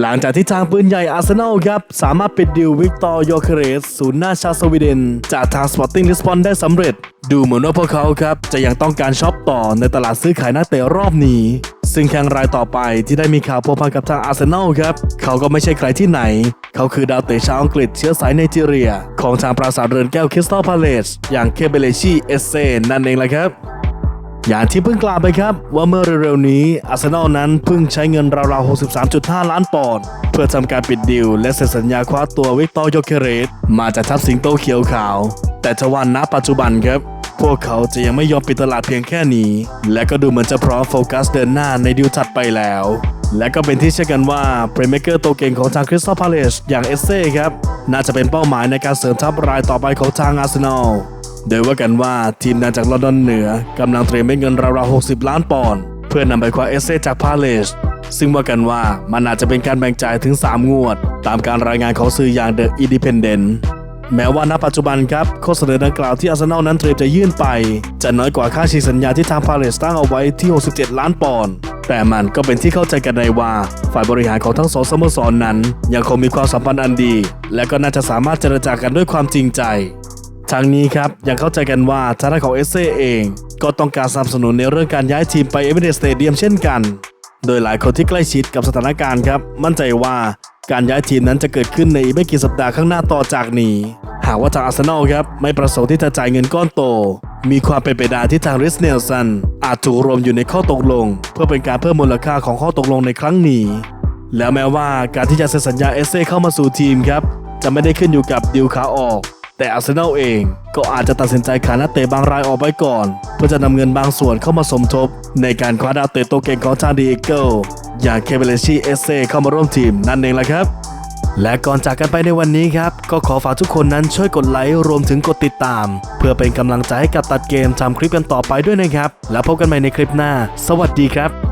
หลังจากที่ทางปืนใหญ่อาร์เซนอลครับ สามารถปิดดิววิกตอร์โยเคเรสศูนย์หน้าชาสวีเดน จากทางสปอร์ติ้งลิสบอนได้สำเร็จ ดูเหมือนว่าพวกเขาครับ จะยังต้องการช็อปต่อในตลาดซื้อขายนักเตะรอบนี้ ซึ่งแข่งรายต่อไปที่ได้มีข่าวพัวพันกับทางอาร์เซนอลครับ เขาก็ไม่ใช่ใครที่ไหน เขาคือดาวเตะชาวอังกฤษเชื้อสายไนจีเรีย ของทางปราสาทเรือนแก้วคริสตัลพาเลสอย่างเคเบเลชีเอเซนั่นเองแหละครับ อย่างที่เพิ่งกล่าวไปครับ ว่าเมื่อเร็วๆนี้อาร์เซนอลนั้นเพิ่งใช้เงินราวๆ 63.5 ล้านปอนด์เพื่อทำการปิดดีลและเซ็นสัญญาคว้าตัววิกตอร์โยเคเรสมาจากทัพสิงโตเขียวขาว แต่ทว่าณปัจจุบันครับ พวกเขาจะยังไม่ยอมปิดตลาดเพียงแค่นี้ และก็ดูเหมือนจะพร้อมโฟกัสเดินหน้าในดิวถัดไปแล้วและก็เป็นที่เชื่อกันว่าเพลย์เมเกอร์ตัวเก่งของทางคริสตัลพาเลสอย่างเอเซ่ครับ น่าจะเป็นเป้าหมายในการเสริมทัพรายต่อไปของทางอาร์เซนอล โดยว่ากันว่าทีมงานจากลอนดอนเหนือกำลังเตรียมเม็ดเงินราวๆ 60 ล้านปอนด์เพื่อนำไปคว้าเอเซจากพาเลสซึ่งว่ากันว่ามันอาจจะเป็นการแบ่งจ่ายถึง 3 งวด ตามการรายงานของสื่ออย่างเดอะอีดิเพนเดนแม้ว่าณปัจจุบันครับข้อเสนอดังกล่าวที่อาร์เซนอลนั้นเตรียมจะยื่นไป จะน้อยกว่าค่าฉีสัญญาที่ทางพาเลสตั้งเอาไว้ที่ 67 ล้านปอนด์แต่มันก็เป็นที่เข้าใจกันได้ว่า ฝ่ายบริหารของทั้งสองสโมสรนนั้น ยังคงมีความสัมพันธ์อันดี และก็น่าจะสามารถเจรจากันด้วยความจริงใจ ทางนี้ครับยังเข้าใจกันว่าทางด้านของเอเซเอง ก็ต้องการสนับสนุนในเรื่องการย้ายทีมไปเอเวอเรสต์สเตเดียมเช่นกัน โดยหลายคนที่ใกล้ชิดกับสถานการณ์ครับ มั่นใจว่าการย้ายทีมนั้นจะเกิดขึ้นในอีกไม่กี่สัปดาห์ข้างหน้าต่อจากนี้ หากว่าทางอาร์เซนอลครับไม่ประสงค์ที่จะจ่ายเงินก้อนโต มีความเป็นไปได้ที่ทางริสเนลสันอาจถูกรวมอยู่ในข้อตกลง เพื่อเป็นการเพิ่มมูลค่าของข้อตกลงในครั้งนี้ แล้วแม้ว่าการที่จะเซ็นสัญญาเอเซ่เข้ามาสู่ทีมครับจะไม่ได้ขึ้นอยู่กับดิวขาออก แต่อาร์เซนอลเองก็อาจจะตัดสินใจขายนักเตะบางรายออกไปก่อน เพื่อจะนำเงินบางส่วนเข้ามาสมทบ ในการคว้าดาวเตะตัวเก่งของทาดีเอเกิลอย่างเคเบเลชีเอเซเข้ามาร่วมทีมนั่นเองแหละครับและก่อนจากกันไปในวันนี้ครับ ก็ขอฝากทุกคนนั้นช่วยกดไลค์รวมถึงกดติดตาม เพื่อเป็นกำลังใจให้กับตัดเกมทำคลิปกันต่อไปด้วยนะครับ แล้วพบกันใหม่ในคลิปหน้า สวัสดีครับ